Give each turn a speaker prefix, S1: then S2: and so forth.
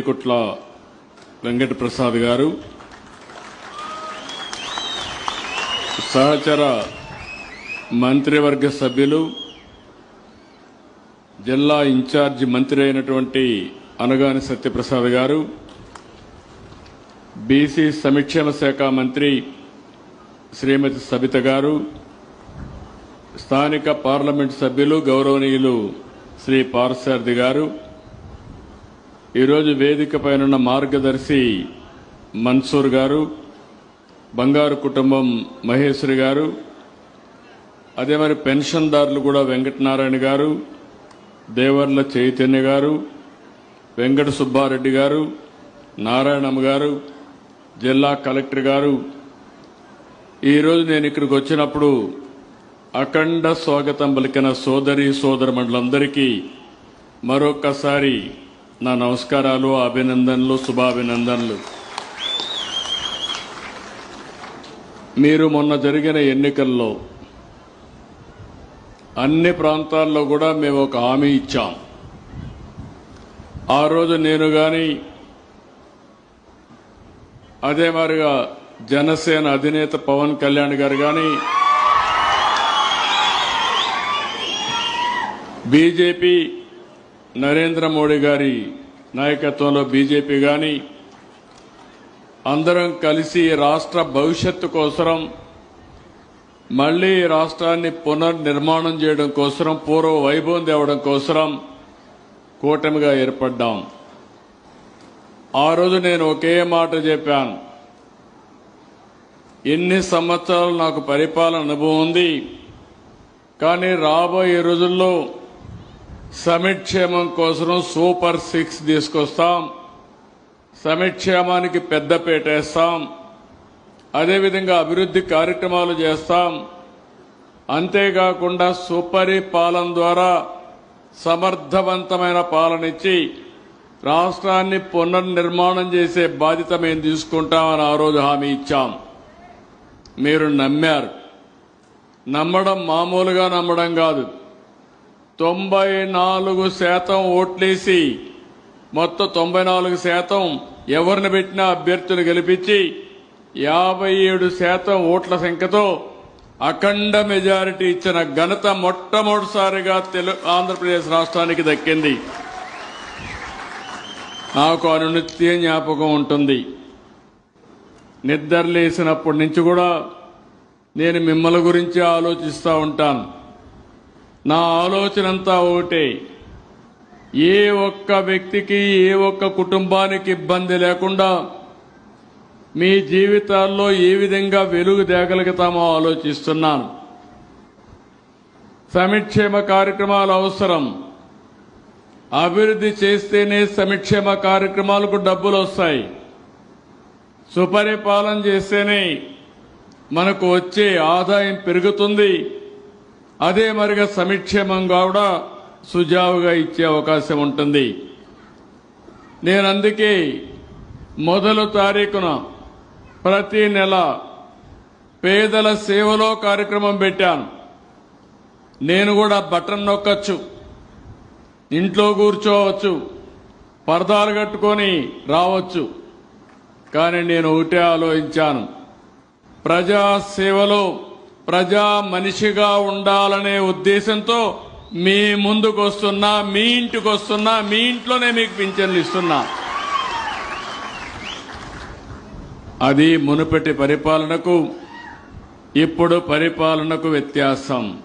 S1: కుట్ల వెంకట ప్రసాద్ గారు. సహచర మంత్రివర్గ సభ్యులు జిల్లా ఇన్ఛార్జి మంత్రి అయినటువంటి అనగాని సత్యప్రసాద్ గారు బీసీ సంక్షేమ శాఖ మంత్రి శ్రీమతి సబిత గారు స్థానిక పార్లమెంట్ సభ్యులు గౌరవనీయులు శ్రీ పార్సారథి గారు ఈరోజు వేదిక పైన మార్గదర్శి మన్సూర్ గారు బంగారు కుటుంబం మహేశ్వరి గారు అదే మరి పెన్షన్దారులు కూడా వెంకటనారాయణ గారు దేవర్ల చైతన్య గారు వెంకట సుబ్బారెడ్డి గారు నారాయణమ్మ గారు జిల్లా కలెక్టర్ గారు. ఈరోజు నేను ఇక్కడికి వచ్చినప్పుడు అఖండ స్వాగతం పలికిన సోదరి సోదరమండలందరికీ మరొక్కసారి నా నమస్కారాలు అభినందనలు శుభాభినందనలు. మీరు మొన్న జరిగిన ఎన్నికల్లో అన్ని ప్రాంతాల్లో కూడా మేము ఒక హామీ ఇచ్చాం. ఆ రోజు నేను కానీ అదే మారిగా జనసేన అధినేత పవన్ కళ్యాణ్ గారు కానీ బీజేపీ నరేంద్ర మోడీ గారి నాయకత్వంలో బీజేపీ కానీ అందరం కలిసి రాష్ట్ర భవిష్యత్తు కోసరం మళ్ళీ ఈ రాష్ట్రాన్ని పునర్నిర్మాణం చేయడం కోసరం పూర్వ వైభవం తేవడం కోసరం కూటమిగా ఏర్పడ్డాం. ఆ రోజు నేను ఒకే మాట చెప్పాను. ఎన్ని సంవత్సరాలు నాకు పరిపాలన అనుభవం ఉంది. కానీ రాబోయే రోజుల్లో సమిక్షేమం కోసం సూపర్ సిక్స్ తీసుకొస్తాం. సమిక్షేమానికి పెద్దపేట వేస్తాం అదేవిధంగా అభివృద్ధి కార్యక్రమాలు చేస్తాం. అంతేకాకుండా సుపరిపాలన ద్వారా సమర్థవంతమైన పాలన ఇచ్చి రాష్ట్రాన్ని పునర్నిర్మాణం చేసే బాధ్యత మేము తీసుకుంటామని ఆ రోజు హామీ ఇచ్చాం. మీరు నమ్మారు. నమ్మడం మామూలుగా నమ్మడం కాదు. తొంభై నాలుగు శాతం ఓట్లేసి మొత్తం తొంభై నాలుగు శాతం ఎవరిని పెట్టినా అభ్యర్థులు గెలిపించి యాభై ఏడు శాతం ఓట్ల సంఖ్యతో అఖండ మెజారిటీ ఇచ్చిన ఘనత మొట్టమొదటిసారిగా తెలు ఆంధ్రప్రదేశ్ రాష్ట్రానికి దక్కింది. నాకు అనునిత్య జ్ఞాపకం ఉంటుంది. నిద్రలేసినప్పటి నుంచి కూడా నేను మిమ్మల్ని గురించి ఆలోచిస్తూ ఉంటాను. నా ఆలోచన అంతా ఒకటే. ఏ ఒక్క వ్యక్తికి ఏ ఒక్క కుటుంబానికి ఇబ్బంది లేకుండా మీ జీవితాల్లో ఏ విధంగా వెలుగు తేగలుగుతామో ఆలోచిస్తున్నాను. సమిక్షేమ కార్యక్రమాలు అవసరం. అభివృద్ధి చేస్తేనే సమిక్షేమ కార్యక్రమాలకు డబ్బులు వస్తాయి. సుపరిపాలన చేస్తేనే మనకు వచ్చే ఆదాయం పెరుగుతుంది. అదే మరిగా సమిక్షేమంగా కూడా సుజావుగా ఇచ్చే అవకాశం ఉంటుంది. నేను అందుకే మొదలు తారీఖున ప్రతి నెల పేదల సేవలో కార్యక్రమం పెట్టాను. నేను కూడా బటన్ నొక్కచ్చు ఇంట్లో కూర్చోవచ్చు పరదాలు కట్టుకొని రావచ్చు. కానీ నేను ఒకటే ఆలోచించాను. ప్రజా సేవలో ప్రజా మనిషిగా ఉండాలనే ఉద్దేశంతో మీ ముందుకు వస్తున్నా మీ ఇంటికి వస్తున్నా మీ ఇంట్లోనే మీకు పింఛన్లు ఇస్తున్నా. అది మునుపటి పరిపాలనకు ఇప్పుడు పరిపాలనకు వ్యత్యాసం.